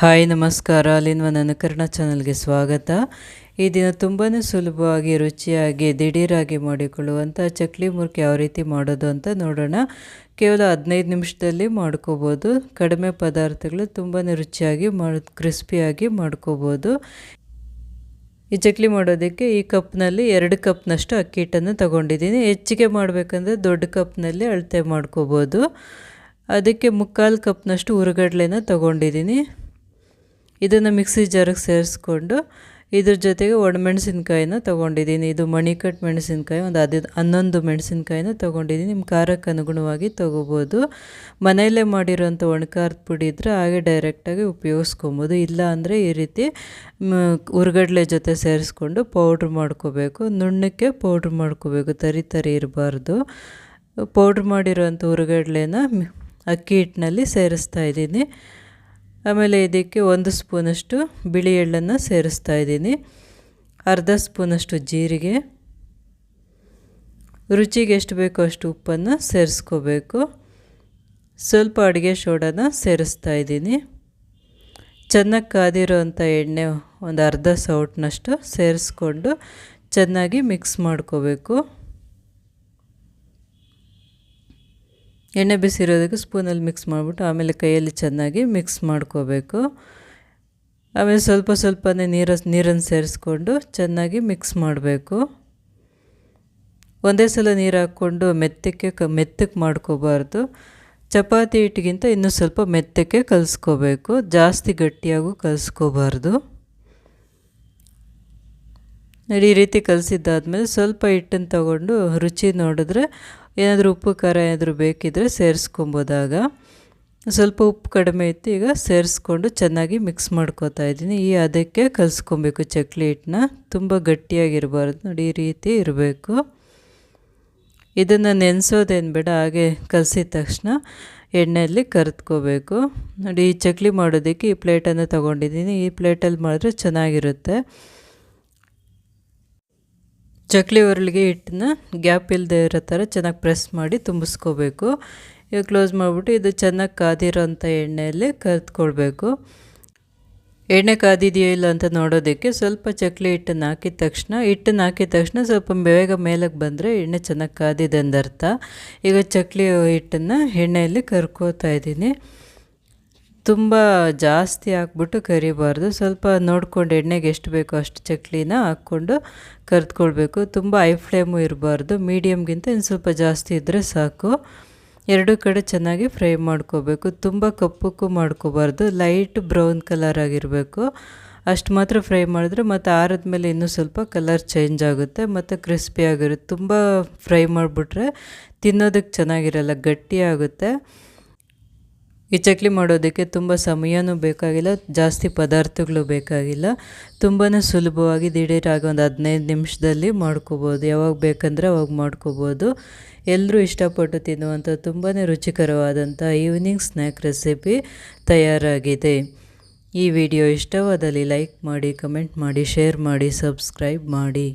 Hi, ನಮಸ್ಕಾರ. ಅಲ್ಲಿನ್ವ ನನಕರ್ಣ ಚಾನಲ್ಗೆ ಸ್ವಾಗತ. ಈ ದಿನ ತುಂಬಾ ಸುಲಭವಾಗಿ, ರುಚಿಯಾಗಿ, ದಿಢೀರಾಗಿ ಮಾಡಿಕೊಳ್ಳುವಂಥ ಚಕ್ಲಿ ಮುರ್ಕ್ ಯಾವ ರೀತಿ ಮಾಡೋದು ಅಂತ ನೋಡೋಣ. ಕೇವಲ ಹದಿನೈದು ನಿಮಿಷದಲ್ಲಿ ಮಾಡ್ಕೋಬೋದು. ಕಡಿಮೆ ಪದಾರ್ಥಗಳು ತುಂಬಾ ರುಚಿಯಾಗಿ ಮಾಡಿ ಕ್ರಿಸ್ಪಿಯಾಗಿ ಮಾಡ್ಕೋಬೋದು. ಈ ಚಕ್ಲಿ ಮಾಡೋದಕ್ಕೆ ಈ ಕಪ್ನಲ್ಲಿ ಎರಡು ಕಪ್ನಷ್ಟು ಅಕ್ಕಿ ಹಿಟ್ಟನ್ನು ತಗೊಂಡಿದ್ದೀನಿ. ಹೆಚ್ಚಿಗೆ ಮಾಡಬೇಕಂದ್ರೆ ದೊಡ್ಡ ಕಪ್ನಲ್ಲಿ ಅಳತೆ ಮಾಡ್ಕೋಬೋದು. ಅದಕ್ಕೆ ಮುಕ್ಕಾಲು ಕಪ್ನಷ್ಟು ಹುರುಗಡ್ಲೆನ ತಗೊಂಡಿದ್ದೀನಿ. ಇದನ್ನು ಮಿಕ್ಸಿ ಜಾರಿಗೆ ಸೇರಿಸ್ಕೊಂಡು ಇದ್ರ ಜೊತೆಗೆ ಒಣಮೆಣಸಿನ್ಕಾಯಿನ ತೊಗೊಂಡಿದ್ದೀನಿ. ಇದು ಮಣಿಕಟ್ ಮೆಣಸಿನ್ಕಾಯಿ, ಒಂದು ಅದು, ಹನ್ನೊಂದು ಮೆಣಸಿನ್ಕಾಯಿನ ತೊಗೊಂಡಿದ್ದೀನಿ. ನಿಮ್ಮ ಖಾರಕ್ಕೆ ಅನುಗುಣವಾಗಿ ತೊಗೋಬೋದು. ಮನೆಯಲ್ಲೇ ಮಾಡಿರೋಂಥ ಒಣಕಾರದ ಪುಡಿ ಇದ್ದರೆ ಹಾಗೆ ಡೈರೆಕ್ಟಾಗಿ ಉಪಯೋಗಿಸ್ಕೊಬೋದು. ಇಲ್ಲ ಅಂದರೆ ಈ ರೀತಿ ಉರ್ಗಡ್ಲೆ ಜೊತೆ ಸೇರಿಸ್ಕೊಂಡು ಪೌಡ್ರ್ ಮಾಡ್ಕೋಬೇಕು. ನುಣ್ಣಕ್ಕೆ ಪೌಡ್ರ್ ಮಾಡ್ಕೋಬೇಕು. ತರಿ ತರಿ ಇರಬಾರ್ದು. ಪೌಡ್ರ್ ಮಾಡಿರೋಂಥ ಉರುಗಡ್ಲೆನ ಅಕ್ಕಿ ಹಿಟ್ಟಿನಲ್ಲಿ ಸೇರಿಸ್ತಾ ಇದ್ದೀನಿ. ಆಮೇಲೆ ಇದಕ್ಕೆ ಒಂದು ಸ್ಪೂನಷ್ಟು ಬಿಳಿ ಎಳ್ಳನ್ನು ಸೇರಿಸ್ತಾ ಇದ್ದೀನಿ. ಅರ್ಧ ಸ್ಪೂನಷ್ಟು ಜೀರಿಗೆ. ರುಚಿಗೆ ಎಷ್ಟು ಬೇಕೋ ಅಷ್ಟು ಉಪ್ಪನ್ನು ಸೇರಿಸ್ಕೋಬೇಕು. ಸ್ವಲ್ಪ ಅಡುಗೆ ಸೋಡಾನ ಸೇರಿಸ್ತಾ ಇದ್ದೀನಿ. ಚೆನ್ನಾಗಿ ಕಾದಿರೋ ಅಂಥ ಎಣ್ಣೆ ಒಂದು ಅರ್ಧ ಸೌಟ್ನಷ್ಟು ಸೇರಿಸ್ಕೊಂಡು ಚೆನ್ನಾಗಿ ಮಿಕ್ಸ್ ಮಾಡ್ಕೋಬೇಕು. ಎಣ್ಣೆ ಬಿಸಿರೋದಕ್ಕೆ ಸ್ಪೂನಲ್ಲಿ ಮಿಕ್ಸ್ ಮಾಡಿಬಿಟ್ಟು ಆಮೇಲೆ ಕೈಯಲ್ಲಿ ಚೆನ್ನಾಗಿ ಮಿಕ್ಸ್ ಮಾಡ್ಕೋಬೇಕು. ಆಮೇಲೆ ಸ್ವಲ್ಪ ಸ್ವಲ್ಪನೇ ನೀರ, ನೀರನ್ನು ಸೇರಿಸ್ಕೊಂಡು ಚೆನ್ನಾಗಿ ಮಿಕ್ಸ್ ಮಾಡಬೇಕು. ಒಂದೇ ಸಲ ನೀರು ಹಾಕ್ಕೊಂಡು ಮೆತ್ತಕ್ಕೆ ಕ ಮೆತ್ತಕ್ಕೆ ಮಾಡ್ಕೋಬಾರ್ದು. ಚಪಾತಿ ಹಿಟ್ಟಿಗಿಂತ ಇನ್ನೂ ಸ್ವಲ್ಪ ಮೆತ್ತಕ್ಕೆ ಕಲಿಸ್ಕೋಬೇಕು. ಜಾಸ್ತಿ ಗಟ್ಟಿಯಾಗೂ ಕಲಿಸ್ಕೋಬಾರ್ದು. ಈ ರೀತಿ ಕಲಸಿದ್ದಾದ್ಮೇಲೆ ಸ್ವಲ್ಪ ಹಿಟ್ಟನ್ನು ತಗೊಂಡು ರುಚಿ ನೋಡಿದ್ರೆ ಏನಾದರೂ ಉಪ್ಪು, ಖಾರ ಏನಾದರೂ ಬೇಕಿದ್ದರೆ ಸೇರಿಸ್ಕೊಬೋದಾಗ. ಸ್ವಲ್ಪ ಉಪ್ಪು ಕಡಿಮೆ ಇತ್ತು, ಈಗ ಸೇರಿಸ್ಕೊಂಡು ಚೆನ್ನಾಗಿ ಮಿಕ್ಸ್ ಮಾಡ್ಕೋತಾ ಇದ್ದೀನಿ. ಈ ಅದಕ್ಕೆ ಕಲಿಸ್ಕೊಬೇಕು ಚಕ್ಲಿ ಹಿಟ್ಟನ್ನ. ತುಂಬ ಗಟ್ಟಿಯಾಗಿರಬಾರ್ದು, ನೋಡಿ ಈ ರೀತಿ ಇರಬೇಕು. ಇದನ್ನು ನೆನೆಸೋದೇನು ಬೇಡ, ಹಾಗೆ ಕಲಸಿದ ತಕ್ಷಣ ಎಣ್ಣೆಯಲ್ಲಿ ಕರೆದ್ಕೋಬೇಕು. ನೋಡಿ ಈ ಚಕ್ಲಿ ಮಾಡೋದಕ್ಕೆ ಈ ಪ್ಲೇಟನ್ನು ತೊಗೊಂಡಿದ್ದೀನಿ. ಈ ಪ್ಲೇಟಲ್ಲಿ ಮಾಡಿದ್ರೆ ಚೆನ್ನಾಗಿರುತ್ತೆ. ಚಕ್ಲಿ ಉರುಳಿಗೆ ಹಿಟ್ಟನ್ನ ಗ್ಯಾಪ್ ಇಲ್ಲದೆ ಇರೋ ಥರ ಚೆನ್ನಾಗಿ ಪ್ರೆಸ್ ಮಾಡಿ ತುಂಬಿಸ್ಕೋಬೇಕು. ಈಗ ಕ್ಲೋಸ್ ಮಾಡಿಬಿಟ್ಟು ಇದು ಚೆನ್ನಾಗಿ ಕಾದಿರೋಂಥ ಎಣ್ಣೆಯಲ್ಲಿ ಕರೆದ್ಕೊಳ್ಬೇಕು. ಎಣ್ಣೆ ಕಾದಿದೆಯೋ ಇಲ್ಲ ಅಂತ ನೋಡೋದಕ್ಕೆ ಸ್ವಲ್ಪ ಚಕ್ಲಿ ಹಿಟ್ಟನ್ನು ಹಾಕಿದ ತಕ್ಷಣ, ಹಿಟ್ಟನ್ನು ಹಾಕಿದ ತಕ್ಷಣ ಸ್ವಲ್ಪ ಬೇಗ ಮೇಲಕ್ಕೆ ಬಂದರೆ ಎಣ್ಣೆ ಚೆನ್ನಾಗಿ ಕಾದಿದೆ ಅಂದರ್ಥ. ಈಗ ಚಕ್ಲಿ ಹಿಟ್ಟನ್ನು ಎಣ್ಣೆಯಲ್ಲಿ ಕರ್ಕೋತಾ ಇದ್ದೀನಿ. ತುಂಬ ಜಾಸ್ತಿ ಹಾಕ್ಬಿಟ್ಟು ಕರಿಬಾರ್ದು. ಸ್ವಲ್ಪ ನೋಡ್ಕೊಂಡು ಎಣ್ಣೆಗೆ ಎಷ್ಟು ಬೇಕೋ ಅಷ್ಟು ಚಕ್ಲಿನ ಹಾಕ್ಕೊಂಡು ಕರೆದ್ಕೊಳ್ಬೇಕು. ತುಂಬ ಐ ಫ್ಲೇಮು ಇರಬಾರ್ದು. ಮೀಡಿಯಮ್ಗಿಂತ ಇನ್ನು ಸ್ವಲ್ಪ ಜಾಸ್ತಿ ಇದ್ದರೆ ಸಾಕು. ಎರಡೂ ಕಡೆ ಚೆನ್ನಾಗಿ ಫ್ರೈ ಮಾಡ್ಕೋಬೇಕು. ತುಂಬ ಕಪ್ಪಕ್ಕೂ ಮಾಡ್ಕೋಬಾರ್ದು. ಲೈಟ್ ಬ್ರೌನ್ ಕಲರ್ ಆಗಿರಬೇಕು. ಅಷ್ಟು ಮಾತ್ರ ಫ್ರೈ ಮಾಡಿದ್ರೆ ಮತ್ತು ಆರದ ಮೇಲೆ ಇನ್ನೂ ಸ್ವಲ್ಪ ಕಲರ್ ಚೇಂಜ್ ಆಗುತ್ತೆ. ಮತ್ತು ಕ್ರಿಸ್ಪಿ ಆಗಿರುತ್ತೆ. ತುಂಬ ಫ್ರೈ ಮಾಡಿಬಿಟ್ರೆ ತಿನ್ನೋದಕ್ಕೆ ಚೆನ್ನಾಗಿರಲ್ಲ. ಗಟ್ಟಿ ಆಗುತ್ತೆ. ಈ ಚಕ್ಲಿ ಮಾಡೋದಕ್ಕೆ ತುಂಬ ಸಮಯನೂ ಬೇಕಾಗಿಲ್ಲ, ಜಾಸ್ತಿ ಪದಾರ್ಥಗಳು ಬೇಕಾಗಿಲ್ಲ. ತುಂಬಾ ಸುಲಭವಾಗಿ ದಿಢೀರಾಗಿ ಒಂದು ಹದಿನೈದು ನಿಮಿಷದಲ್ಲಿ ಮಾಡ್ಕೋಬೋದು. ಯಾವಾಗ ಬೇಕಂದರೆ ಅವಾಗ ಮಾಡ್ಕೋಬೋದು. ಎಲ್ಲರೂ ಇಷ್ಟಪಟ್ಟು ತಿನ್ನುವಂಥ ತುಂಬಾ ರುಚಿಕರವಾದಂಥ ಈವ್ನಿಂಗ್ ಸ್ನ್ಯಾಕ್ ರೆಸಿಪಿ ತಯಾರಾಗಿದೆ. ಈ ವಿಡಿಯೋ ಇಷ್ಟವಾದಲ್ಲಿ ಲೈಕ್ ಮಾಡಿ ಕಮೆಂಟ್ ಮಾಡಿ ಶೇರ್ ಮಾಡಿ ಸಬ್ಸ್ಕ್ರೈಬ್ ಮಾಡಿ.